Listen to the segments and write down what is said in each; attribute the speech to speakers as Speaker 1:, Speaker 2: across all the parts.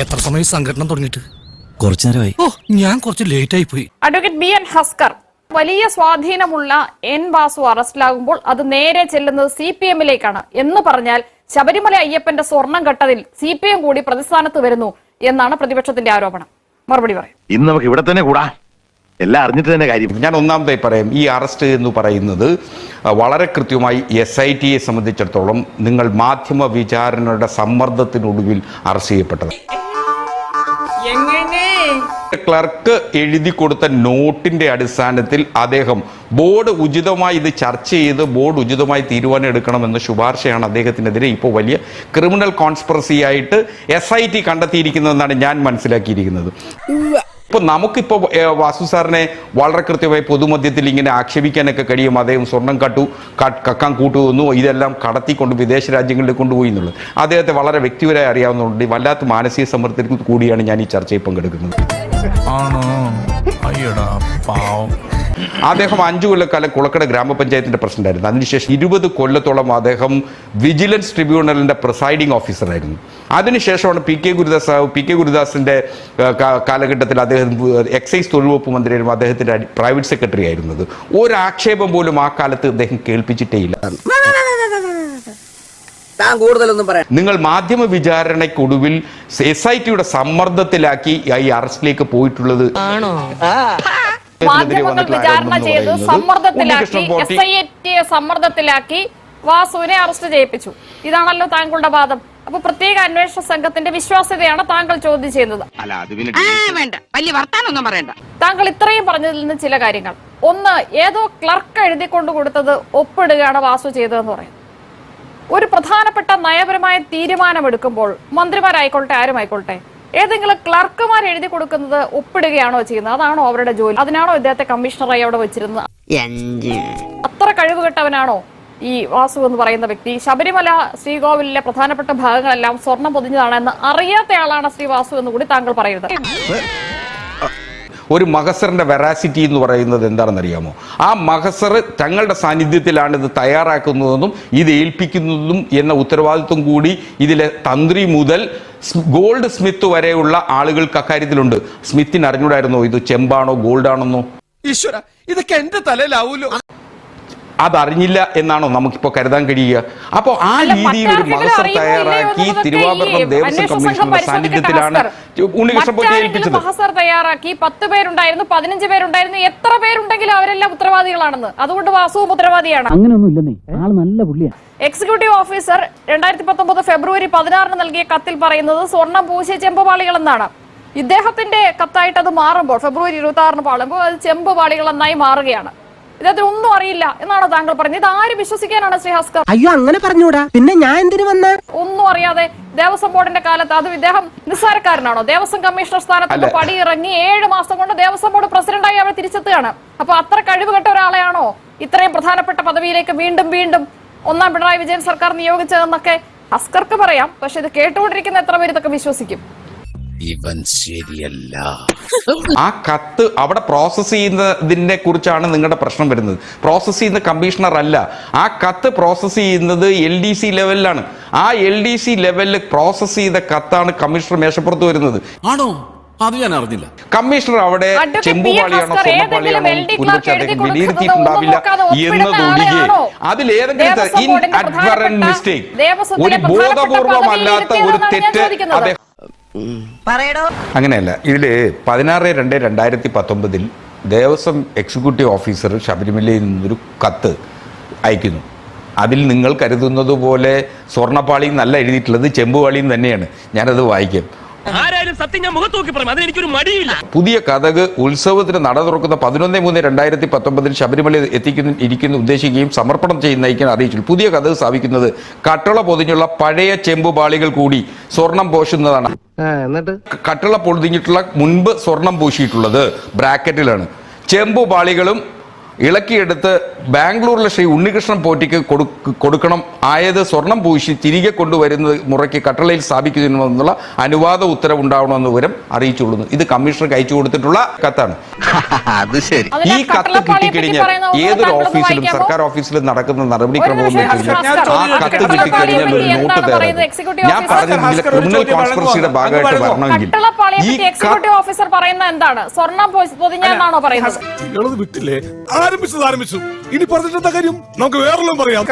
Speaker 1: എത്ര സമയം സംഘടന തുടങ്ങിയിട്ട്?
Speaker 2: കുറച്ചു നേരമായി.
Speaker 1: ഓ ഞാൻ കുറച്ച് ലേറ്റ് ആയി പോയി.
Speaker 3: അഡ്വക്കേറ്റ് ബി എൻ ഹസ്കർ വലിയ സ്വാധീനമുള്ള എൻ വാസു അറസ്റ്റിലാകുമ്പോൾ അത് നേരെ ചെല്ലുന്നത് സി പി എമ്മിലേക്കാണ് എന്ന് പറഞ്ഞാൽ ശബരിമല അയ്യപ്പന്റെ സ്വർണം കെട്ടതിൽ സി പി എം കൂടി പ്രതിസ്ഥാനത്ത് വരുന്നു എന്നാണ് പ്രതിപക്ഷത്തിന്റെ ആരോപണം. മറുപടി പറയും.
Speaker 4: ഇന്ന് നമുക്ക് ഇവിടെ തന്നെ കൂടാ. എല്ലാം അറിഞ്ഞിട്ട് തന്നെ കാര്യം.
Speaker 5: ഞാൻ ഒന്നാമതായി പറയാം ഈ അറസ്റ്റ് എന്ന് പറയുന്നത് വളരെ കൃത്യമായി എസ് ഐ ടിയെ സംബന്ധിച്ചിടത്തോളം നിങ്ങൾ മാധ്യമ വിചാരണയുടെ സമ്മർദ്ദത്തിനൊടുവിൽ അറസ്റ്റ് ചെയ്യപ്പെട്ടത് ക്ലർക്ക് എഴുതി കൊടുത്ത നോട്ടിന്റെ അടിസ്ഥാനത്തിൽ അദ്ദേഹം ബോർഡ് ഉചിതമായി ഇത് ചർച്ച ചെയ്ത് ബോർഡ് ഉചിതമായി തീരുമാനം എടുക്കണമെന്ന ശുപാർശയാണ് അദ്ദേഹത്തിനെതിരെ ഇപ്പോൾ വലിയ ക്രിമിനൽ കോൺസ്പെറസി ആയിട്ട് എസ് ഐ ടി കണ്ടെത്തിയിരിക്കുന്നതെന്നാണ് ഞാൻ മനസ്സിലാക്കിയിരിക്കുന്നത്. ഇപ്പൊ നമുക്കിപ്പോ ഏഹ്, വാസു സാറിനെ വളരെ കൃത്യമായി പൊതുമധ്യത്തിൽ ഇങ്ങനെ ആക്ഷേപിക്കാനൊക്കെ കഴിയും. അദ്ദേഹം സ്വർണം കട്ടു കക്കാൻ കൂട്ടുവന്നു ഇതെല്ലാം കടത്തിക്കൊണ്ട് വിദേശ രാജ്യങ്ങളിൽ കൊണ്ടുപോയി എന്നുള്ളത്. അദ്ദേഹത്തെ വളരെ വ്യക്തിപരമായി അറിയാവുന്നതുകൊണ്ട് വല്ലാത്ത മാനസിക സമ്മർദ്ദത്തിൽ കൂടിയാണ് ഞാൻ ഈ ചർച്ചയിൽ പങ്കെടുക്കുന്നത്.
Speaker 6: ആണോ? അയ്യടാ പാവം.
Speaker 5: അദ്ദേഹം അഞ്ചു കൊല്ലക്കാലം കുളക്കട ഗ്രാമപഞ്ചായത്തിന്റെ പ്രസിഡന്റായിരുന്നു. അതിനുശേഷം ഇരുപത് കൊല്ലത്തോളം അദ്ദേഹം വിജിലൻസ് ട്രിബ്യൂണലിന്റെ പ്രിസൈഡിംഗ് ഓഫീസറായിരുന്നു. അതിനുശേഷമാണ് P K Gurudas P K ഗുരുദാസിന്റെ കാലഘട്ടത്തിൽ അദ്ദേഹം എക്സൈസ് തൊഴിൽവകുപ്പ് മന്ത്രിയായിരുന്നു അദ്ദേഹത്തിന്റെ പ്രൈവറ്റ് സെക്രട്ടറി ആയിരുന്നത്. ഒരാക്ഷേപം പോലും ആ കാലത്ത് അദ്ദേഹം കേൾപ്പിച്ചിട്ടേ ഇല്ല.
Speaker 7: താൻ കൂടുതലൊന്നും പറയാം
Speaker 5: നിങ്ങൾ മാധ്യമ വിചാരണയ്ക്കൊടുവിൽ എസ് ഐ ടിയുടെ സമ്മർദ്ദത്തിലാക്കി ഈ അറസ്റ്റിലേക്ക് പോയിട്ടുള്ളത്.
Speaker 3: മാധ്യമങ്ങൾ വിചാരണ ചെയ്ത് സമ്മർദ്ദത്തിലാക്കി എസ് ഐ ടിയെ സമ്മർദ്ദത്തിലാക്കി വാസുവിനെ അറസ്റ്റ് ചെയ്യിപ്പിച്ചു. ഇതാണല്ലോ താങ്കളുടെ വാദം. അപ്പൊ പ്രത്യേക അന്വേഷണ സംഘത്തിന്റെ വിശ്വാസ്യതയാണ് താങ്കൾ ചോദ്യം ചെയ്യുന്നത്.
Speaker 7: വേണ്ട. വലിയ വർത്താനൊന്നും പറയണ്ട.
Speaker 3: താങ്കൾ ഇത്രയും പറഞ്ഞതിൽ നിന്ന് ചില കാര്യങ്ങൾ. ഒന്ന് ഏതോ ക്ലർക്ക് എഴുതിക്കൊണ്ട് കൊടുത്തത് ഒപ്പിടുകയാണ് വാസു ചെയ്തതെന്ന് പറയും ഒരു പ്രധാനപ്പെട്ട നയപരമായ തീരുമാനമെടുക്കുമ്പോൾ മന്ത്രിമാരായിക്കോട്ടെ ആരുമായിക്കൊള്ളട്ടെ ഏതെങ്കിലും ക്ലർക്കുമാർ എഴുതി കൊടുക്കുന്നത് ഒപ്പിടുകയാണോ ചെയ്യുന്നത്? അതാണോ അവരുടെ ജോലി? അതിനാണോ ഇദ്ദേഹത്തെ കമ്മീഷണറായി അവിടെ വെച്ചിരുന്നത്? അത്ര കഴിവുകെട്ടവനാണോ ഈ വാസു എന്ന് പറയുന്ന വ്യക്തി? ശബരിമല ശ്രീകോവിലിലെ പ്രധാനപ്പെട്ട ഭാഗങ്ങളെല്ലാം സ്വർണം പൊതിഞ്ഞതാണെന്ന് അറിയാത്ത അറിയാത്തയാളാണ് ശ്രീവാസു എന്ന് കൂടി താങ്കൾ പറയരുത്.
Speaker 5: ഒരു മഹസറിന്റെ വെറാസിറ്റി എന്ന് പറയുന്നത് എന്താണെന്ന് അറിയാമോ ആ മഹസർ തങ്ങളുടെ സാന്നിധ്യത്തിലാണ് ഇത് തയ്യാറാക്കുന്നതെന്നും ഇത് ഏൽപ്പിക്കുന്നതും എന്ന ഉത്തരവാദിത്വം കൂടി ഇതിലെ തന്ത്രി മുതൽ ഗോൾഡ് സ്മിത്ത് വരെയുള്ള ആളുകൾക്ക് അക്കാര്യത്തിലുണ്ട്. സ്മിത്തിന് അറിഞ്ഞൂടായിരുന്നോ? ഇത് ചെമ്പാണോ ഗോൾഡാണെന്നോ?
Speaker 6: ഈശ്വര ഇതൊക്കെ എന്റെ തലയിലാവൂലോ?
Speaker 5: അതറിഞ്ഞില്ല എന്നാണോ നമുക്കിപ്പോ കരുതാൻ കഴിയുക? അപ്പോൾ ആ രീതിയിൽ ഒരു മഹസർ തയ്യാറാക്കി തിരുവാഭരണം ദേവസ്വം കമ്മീഷന്റെ സാന്നിധ്യത്തിലാണ് ഏൽപ്പിച്ചത്.
Speaker 3: മഹസർ തയ്യാറാക്കി പത്ത് പേരുണ്ടായിരുന്നു പതിനഞ്ച് പേരുണ്ടായിരുന്നു എത്ര പേരുണ്ടെങ്കിലും അവരെല്ലാം ഉത്തരവാദികളാണെന്ന്. അതുകൊണ്ട് വാസുവും ഉത്തരവാദിയാണ്.
Speaker 8: അങ്ങനെയൊന്നും ഇല്ലെന്നേ. ആൾ നല്ല പുള്ളിയാ
Speaker 3: എക്സിക്യൂട്ടീവ് ഓഫീസർ രണ്ടായിരത്തി പത്തൊമ്പത് ഫെബ്രുവരി പതിനാറിന് നൽകിയ കത്തിൽ പറയുന്നത് സ്വർണം പൂശിയ ചെമ്പുപാളികൾ എന്നാണ് ഇദ്ദേഹത്തിന്റെ കത്തായിട്ട് അത് മാറുമ്പോൾ ഫെബ്രുവരി ഇരുപത്തി ആറിന് പാടുമ്പോൾ അത് ചെമ്പുപാളികൾ എന്നായി മാറുകയാണ്. ഇദ്ദേഹത്തിന് ഒന്നും അറിയില്ല എന്നാണ് താങ്കൾ പറഞ്ഞത്. ഇത് ആര് വിശ്വസിക്കാനാണ് ശ്രീ ഹസ്കർ?
Speaker 7: അയ്യോ അങ്ങനെ പറഞ്ഞൂടാ. പിന്നെ ഞാൻ എന്തിനു വന്ന?
Speaker 3: ഒന്നും അറിയാതെ ദേവസ്വം ബോർഡിന്റെ കാലത്ത് അതും ഇദ്ദേഹം നിസ്സാരക്കാരനാണോ? ദേവസ്വം കമ്മീഷണർ സ്ഥാനത്ത്. പടിയിറങ്ങി ഏഴ് മാസം കൊണ്ട് ദേവസ്വം ബോർഡ് പ്രസിഡന്റായി അവർ തിരിച്ചെത്തുകയാണ്. അപ്പൊ അത്ര കഴിവുകെട്ട ഒരാളെയാണോ ഇത്രയും പ്രധാനപ്പെട്ട പദവിയിലേക്ക് വീണ്ടും വീണ്ടും ഒന്നാം പിണറായി വിജയൻ സർക്കാർ നിയോഗിച്ചതെന്നൊക്കെ അസ്കർക്ക് പറയാം. പക്ഷെ ഇത് കേട്ടുകൊണ്ടിരിക്കുന്ന എത്ര പേര് ഇതൊക്കെ വിശ്വസിക്കും?
Speaker 2: ഇവൻ ശരിയല്ല.
Speaker 5: ആ കത്ത് അവിടെ പ്രോസസ്സ് ചെയ്യുന്നതിനെ കുറിച്ചാണ് നിങ്ങളുടെ പ്രശ്നം വരുന്നത്. പ്രോസസ്സ് ചെയ്യുന്ന കമ്മീഷണർ അല്ല. ആ കത്ത് പ്രോസസ്സ് ചെയ്യുന്നത് എൽ ഡി സി ലെവലിലാണ് ആ എൽ ഡി സി ലെവലിൽ പ്രോസസ്സ് ചെയ്ത കത്താണ് കമ്മീഷണർ മേശപ്പുറത്ത് വരുന്നത്.
Speaker 6: ആണോ? അത് ഞാൻ അറിഞ്ഞില്ല.
Speaker 5: കമ്മീഷണർ അവിടെ ചെമ്പുപാളിയാണോ.
Speaker 3: സ്വർണപ്പാളിയാണോ
Speaker 5: അദ്ദേഹം വിലയിരുത്തിയിട്ടുണ്ടാവില്ല എന്നതൊഴികെ ഏതെങ്കിലും ഇൻ
Speaker 3: അഡ്വറന്റ്
Speaker 5: അഡ്വറൻ മിസ്റ്റേക്ക് ഒരു ബോധപൂർവമല്ലാത്ത ഒരു തെറ്റ് അദ്ദേഹം
Speaker 7: പറയടോ.
Speaker 5: അങ്ങനെയല്ല ഇതിൽ പതിനാറ് രണ്ട് രണ്ടായിരത്തി പത്തൊമ്പതിൽ ദേവസ്വം എക്സിക്യൂട്ടീവ് ഓഫീസർ ശബരിമലയിൽ നിന്നൊരു കത്ത് അയക്കുന്നു. അതിൽ നിങ്ങൾ കരുതുന്നത് പോലെ സ്വർണപ്പാളിയും നല്ല എഴുതിയിട്ടുള്ളത് ചെമ്പുപാളിയും തന്നെയാണ്. ഞാനത് വായിക്കാം.
Speaker 9: ആരായാലും സത്യം ഞാൻ മുഖത്ത് നോക്കി പറയും. അതിനെനിക്കൊരു മടിയില്ല
Speaker 5: പുതിയ കഥക് ഉത്സവത്തിന് നട തുറക്കുന്ന പതിനൊന്ന് മൂന്ന് രണ്ടായിരത്തി പത്തൊമ്പതിൽ ശബരിമല എത്തിക്കുന്ന ഇരിക്കുന്ന ഉദ്ദേശിക്കുകയും സമർപ്പണം ചെയ്യുന്നതിക്കാൻ അറിയിച്ചു പുതിയ കഥക് സ്ഥാപിക്കുന്നത് കട്ടള പൊതിഞ്ഞുള്ള പഴയ ചെമ്പുപാളികൾ കൂടി സ്വർണം പോഷുന്നതാണ്.
Speaker 7: എന്നിട്ട്?
Speaker 5: കട്ടള പൊതിഞ്ഞിട്ടുള്ള മുൻപ് സ്വർണം പൂശിയിട്ടുള്ളത് ബ്രാക്കറ്റിലാണ്. ചെമ്പുപാളികളും ഇളക്കിയെടുത്ത് ബാംഗ്ലൂരിലെ ശ്രീ ഉണ്ണികൃഷ്ണൻ പോറ്റിക്ക് കൊടുക്ക- കൊടുക്കണം. ആയത് സ്വർണം പൂശി തിരികെ കൊണ്ടുവരുന്ന മുറയ്ക്ക് കട്ടളയിൽ സ്ഥാപിക്കുന്നുള്ള അനുവാദ ഉത്തരവ് ഉണ്ടാവണമെന്ന് വിവരം അറിയിച്ചുകൊള്ളുന്നു ഇത് കമ്മീഷണർക്ക് അയച്ചു കൊടുത്തിട്ടുള്ള കത്താണ്.
Speaker 2: അത് ശരി.
Speaker 5: ഈ കത്ത് കിട്ടിക്കഴിഞ്ഞാൽ ഏതൊരു ഓഫീസിലും സർക്കാർ ഓഫീസിലും നടക്കുന്ന
Speaker 3: നടപടിക്രമവും
Speaker 5: ആ കത്ത് കിട്ടിക്കഴിഞ്ഞാൽ ഒരു നോട്ട് ഞാൻ? പറഞ്ഞില്ല
Speaker 6: ഭാസ്കർ
Speaker 5: ക്രിമിനൽ
Speaker 6: കോൺസ്പെറൻസിയുടെ
Speaker 5: കോൺസ്പിറസിയുടെ ഭാഗമായിട്ട് വരണമെങ്കിൽ. ഈ
Speaker 3: എക്സിക്യൂട്ടീവ് ഓഫീസർ പറയുന്നത് എന്താണ്? സ്വർണം പറയുന്നത്?
Speaker 6: വിട്ടില്ലേ? ആരംഭിച്ചത് ആരംഭിച്ചു. ഇനി പറഞ്ഞിട്ടെന്താ കാര്യം? നമുക്ക് വേറെല്ലാം പറയാം.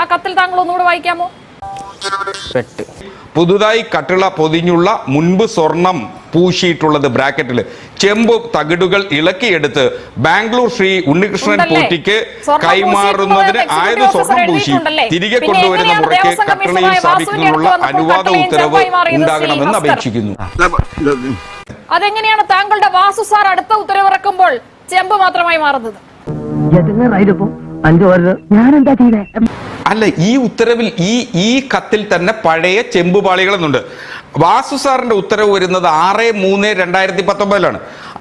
Speaker 3: ആ കത്തിൽ താങ്കൾ ഒന്നുകൂടെ വായിക്കാമോ?
Speaker 5: പുതുതായി കട്ടിള പൊതിഞ്ഞുള്ള മുൻപ് സ്വർണം പൂശിയിട്ടുള്ളത് ബ്രാക്കറ്റിൽ. ചെമ്പ് തകിടുകൾ ഇളക്കിയെടുത്ത് ബാംഗ്ലൂർ ശ്രീ ഉണ്ണികൃഷ്ണൻ? പോറ്റിക്ക് കൈമാറുന്നതിന് ആയത് സ്വർണം പൂശി. തിരികെ കൊണ്ടുവരുന്ന മുറയ്ക്ക് കട്ടിളയിൽ സ്ഥാപിക്കുന്നതിനുള്ള അനുവാദ ഉത്തരവ് ഉണ്ടാകണമെന്ന് അപേക്ഷിക്കുന്നു.
Speaker 3: അതെങ്ങനെയാണ് താങ്കളുടെ വാസു സാർ അടുത്ത ഉത്തരവിറക്കുമ്പോൾ ചെമ്പ് മാത്രമായി മാറുന്നത്.
Speaker 5: അല്ല ഈ ഉത്തരവിൽ ഈ ഈ കത്തിൽ തന്നെ പഴയ ചെമ്പുപാളികൾ എന്നുണ്ട് വാസു സാറിന്റെ ഉത്തരവ് വരുന്നത് ആറ് മൂന്ന് രണ്ടായിരത്തി പത്തൊമ്പതിലാണ്.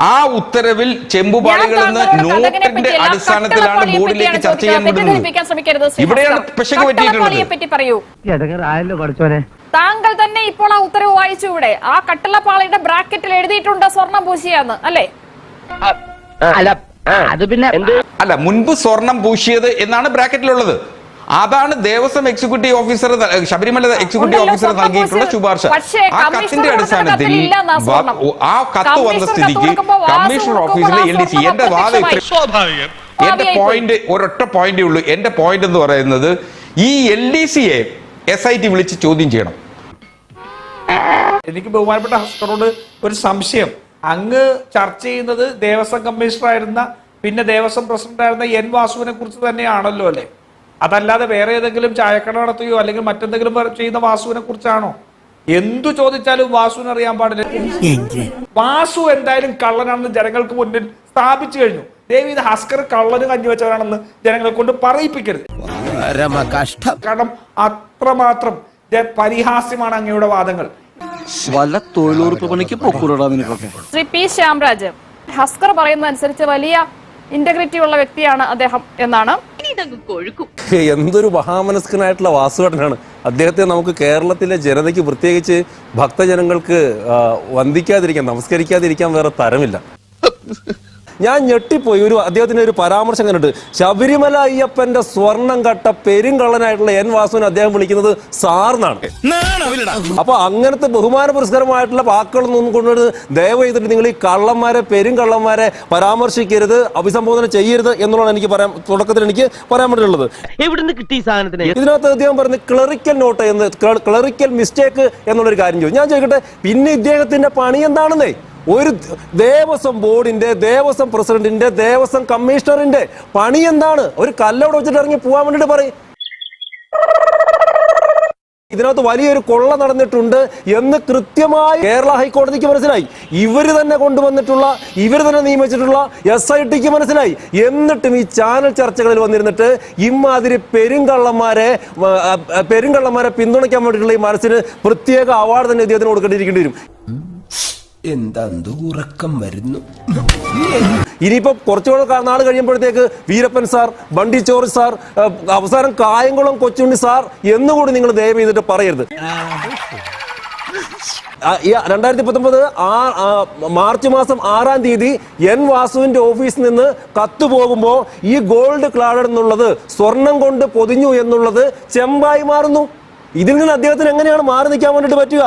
Speaker 5: ആ ഉത്തരവിൽ ചെമ്പുപാളികൾ എന്ന് നോട്ടിന്റെ അടിസ്ഥാനത്തിലാണ് ബോർഡിലേക്ക് ചർച്ച ചെയ്യാൻ ഇവിടെയാണ്. പിശക് പറ്റിയിട്ടുള്ളത്.
Speaker 3: താങ്കൾ തന്നെ ഇപ്പോൾ ആ ഉത്തരവ് വായിച്ചു ഇവിടെ. ആ കട്ടളപ്പാളിയുടെ ബ്രാക്കറ്റിൽ എഴുതിയിട്ടുണ്ട് സ്വർണം പൂശിയാന്ന് അല്ലേ?
Speaker 7: അല്ല അത് പിന്നെ
Speaker 5: അല്ല മുൻപ് സ്വർണം പൂശിയത് എന്നാണ് ബ്രാക്കറ്റിലുള്ളത്. അതാണ് Devaswom executive officer Sabarimala executive officer നൽകിയിട്ടുള്ള ശുപാർശ. ആ കത്തിന്റെ അടിസ്ഥാനത്തിൽ. ആ കത്ത് വന്ന സ്ഥിതിക്ക് കമ്മീഷണർ ഓഫീസിലെ എൽ ഡി സി എന്റെ വാദം എന്റെ പോയിന്റ് ഒരൊറ്റ പോയിന്റേ ഉള്ളൂ. എന്റെ പോയിന്റ് എന്ന് പറയുന്നത് ഈ എൽ ഡി സിയെ എസ് ഐ ടി വിളിച്ച് ചോദ്യം ചെയ്യണം.
Speaker 10: എനിക്ക് ബഹുമാനപ്പെട്ട ഹസ്കറോട് ഒരു സംശയം. അങ്ങ് ചർച്ച ചെയ്യുന്നത് ദേവസ്വം കമ്മീഷണർ ആയിരുന്ന പിന്നെ ദേവസ്വം പ്രസിഡന്റ് ആയിരുന്ന എൻ വാസുവിനെ കുറിച്ച് തന്നെയാണല്ലോ അല്ലേ? അതല്ലാതെ വേറെ ഏതെങ്കിലും ചായക്കട നടത്തുകയോ അല്ലെങ്കിൽ മറ്റെന്തെങ്കിലും ചെയ്യുന്ന വാസുവിനെ കുറിച്ചാണോ? എന്തു ചോദിച്ചാലും വാസുവിന് അറിയാൻ പാടില്ല. വാസു എന്തായാലും കള്ളനാണെന്ന് ജനങ്ങൾക്ക് മുന്നിൽ സ്ഥാപിച്ചു കഴിഞ്ഞു. ദേവി ഇത് ഹസ്കർ കള്ളന് കഞ്ഞുവെച്ചവരാണെന്ന് ജനങ്ങളെ കൊണ്ട് പറയിപ്പിക്കരുത്. കാരണം അത്രമാത്രം പരിഹാസ്യമാണ് അങ്ങയുടെ വാദങ്ങൾ.
Speaker 6: വല്ല തൊഴിലുറപ്പ് പണിക്ക് പൊക്കൂടാ നിനക്കൊക്കെ.
Speaker 3: ശ്രീ പി ശ്യാംരാജ് ഹസ്കർ പറയുന്ന അനുസരിച്ച് വലിയ ഇന്റഗ്രിറ്റി ഉള്ള വ്യക്തിയാണ് അദ്ദേഹം എന്നാണ്.
Speaker 11: എന്തൊരു മഹാമനസ്കനായിട്ടുള്ള വാസുവേട്ടനാണ്. അദ്ദേഹത്തെ നമുക്ക് കേരളത്തിലെ ജനതയ്ക്ക് പ്രത്യേകിച്ച് ഭക്തജനങ്ങൾക്ക് വന്ദിക്കാതിരിക്കാൻ നമസ്കരിക്കാതിരിക്കാൻ വേറെ തരമില്ല. ഞാൻ ഞെട്ടിപ്പോയി. ഒരു അദ്ദേഹത്തിന്റെ ഒരു പരാമർശം കണ്ടിട്ട്. ശബരിമല അയ്യപ്പന്റെ സ്വർണം കട്ട പെരുങ്കള്ളനായിട്ടുള്ള എൻ വാസുവിനെ അദ്ദേഹം വിളിക്കുന്നത് സാറിനാണ്. അപ്പൊ അങ്ങനത്തെ ബഹുമാന പുരസ്കാരമായിട്ടുള്ള വാക്കുകളൊന്നും കൊണ്ടുവരുന്നത് ദയവ് ചെയ്തിട്ട് നിങ്ങൾ ഈ കള്ളന്മാരെ പെരുങ്കള്ളന്മാരെ പരാമർശിക്കരുത് അഭിസംബോധന ചെയ്യരുത് എന്നുള്ളതാണ് എനിക്ക് പറയാൻ തുടക്കത്തിൽ എനിക്ക് പറയാൻ വേണ്ടിയുള്ളത്
Speaker 7: എവിടുന്ന് കിട്ടി സാധനത്തിന്?
Speaker 11: ഇതിനകത്ത് അദ്ദേഹം പറഞ്ഞു ക്ലറിക്കൽ നോട്ട് എന്ന് ക്ലറിക്കൽ മിസ്റ്റേക്ക് എന്നുള്ളൊരു കാര്യം ചോദിച്ചു. ഞാൻ ചോദിക്കട്ടെ പിന്നെ ഇദ്ദേഹത്തിന്റെ പണി എന്താണെന്നേ? ഒരു ദേവസ്വം ബോർഡിന്റെ ദേവസ്വം പ്രസിഡന്റിന്റെ ദേവസ്വം കമ്മീഷണറിന്റെ പണി എന്താണ്? ഒരു കല്ലോട് വെച്ചിട്ട് ഇറങ്ങി പോവാൻ വേണ്ടിട്ട് പറയും. ഇതിനകത്ത് വലിയൊരു കൊള്ള നടന്നിട്ടുണ്ട് എന്ന് കൃത്യമായി കേരള ഹൈക്കോടതിക്ക് മനസ്സിലായി. ഇവർ തന്നെ കൊണ്ടുവന്നിട്ടുള്ള ഇവർ തന്നെ നിയമിച്ചിട്ടുള്ള എസ് ഐ ടിക്ക് മനസ്സിലായി. എന്നിട്ടും ഈ ചാനൽ ചർച്ചകളിൽ വന്നിരുന്നിട്ട് ഇമാതിരി പെരുങ്കള്ളന്മാരെ പെരുങ്കള്ളന്മാരെ പിന്തുണയ്ക്കാൻ വേണ്ടിയിട്ടുള്ള ഈ മനസ്സിന് പ്രത്യേക അവാർഡ് തന്നെ ഇദ്ദേഹത്തിന് കൊടുക്കേണ്ടിയിരിക്കേണ്ടി വരും.
Speaker 6: എന്താ ഉറക്കം വരുന്നു?
Speaker 11: ഇനിയിപ്പോ കുറച്ചുകൂടെ നാൾ കഴിയുമ്പോഴത്തേക്ക് വീരപ്പൻ സാർ ബണ്ടി ചോറ് സാർ അവസാനം കായംകുളം കൊച്ചുണ്ണി സാർ എന്നുകൂടി നിങ്ങൾ ദയവ് ചെയ്തിട്ട് പറയരുത്. രണ്ടായിരത്തി പത്തൊമ്പത് ആ, മാർച്ച് മാസം ആറാം തീയതി എൻ വാസുവിന്റെ ഓഫീസിൽ നിന്ന് കത്തു പോകുമ്പോൾ ഈ ഗോൾഡ് ക്ലാഡ് എന്നുള്ളത് സ്വർണം കൊണ്ട് പൊതിഞ്ഞു എന്നുള്ളത് ചെമ്പായി മാറുന്നു. ഇതിൽ നിന്ന് അദ്ദേഹത്തിന് എങ്ങനെയാണ് മാറി നിൽക്കാൻ വേണ്ടിട്ട് പറ്റുക?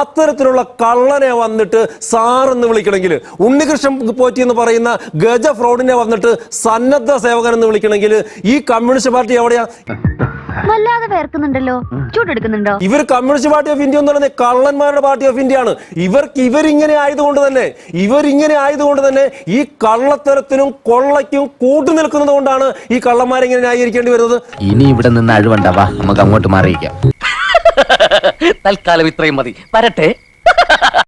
Speaker 11: അത്തരത്തിലുള്ള കള്ളനെ വന്നിട്ട് സാർ എന്ന് വിളിക്കണമെങ്കിൽ ഉണ്ണികൃഷ്ണൻ പോറ്റി എന്ന് പറയുന്ന ഗജ ഫ്രോഡിനെ വന്നിട്ട് സന്നദ്ധ സേവകൻ എന്ന് വിളിക്കണമെങ്കിൽ ഈ കമ്മ്യൂണിസ്റ്റ് പാർട്ടി എവിടെയാ?
Speaker 12: വല്ലാതെ വേർക്കുന്നുണ്ടല്ലോ. ചൂടെടുക്കുന്നുണ്ടോ?
Speaker 11: ഇവർ കമ്മ്യൂണിസ്റ്റ് പാർട്ടി ഓഫ് ഇന്ത്യ എന്ന് പറയുന്നത് കള്ളന്മാരുടെ പാർട്ടി ഓഫ് ഇന്ത്യ ആണ്. ഇവർക്ക് ഇവരിങ്ങനെ ആയതുകൊണ്ട് തന്നെ ഇവരിങ്ങനെ ആയതുകൊണ്ട് തന്നെ ഈ കള്ളത്തരത്തിനും കൊള്ളയ്ക്കും കൂട്ടു നിൽക്കുന്നത് കൊണ്ടാണ് ഈ കള്ളന്മാരെ ഇങ്ങനെ ന്യായീകരിക്കേണ്ടി വരുന്നത്.
Speaker 2: ഇനി ഇവിടെ നിന്ന് അഴിവണ്ടാവാ നമുക്ക് അങ്ങോട്ട് മാറിയിക്കാം
Speaker 7: തൽക്കാലം ഇത്രയും മതി. വരട്ടെ.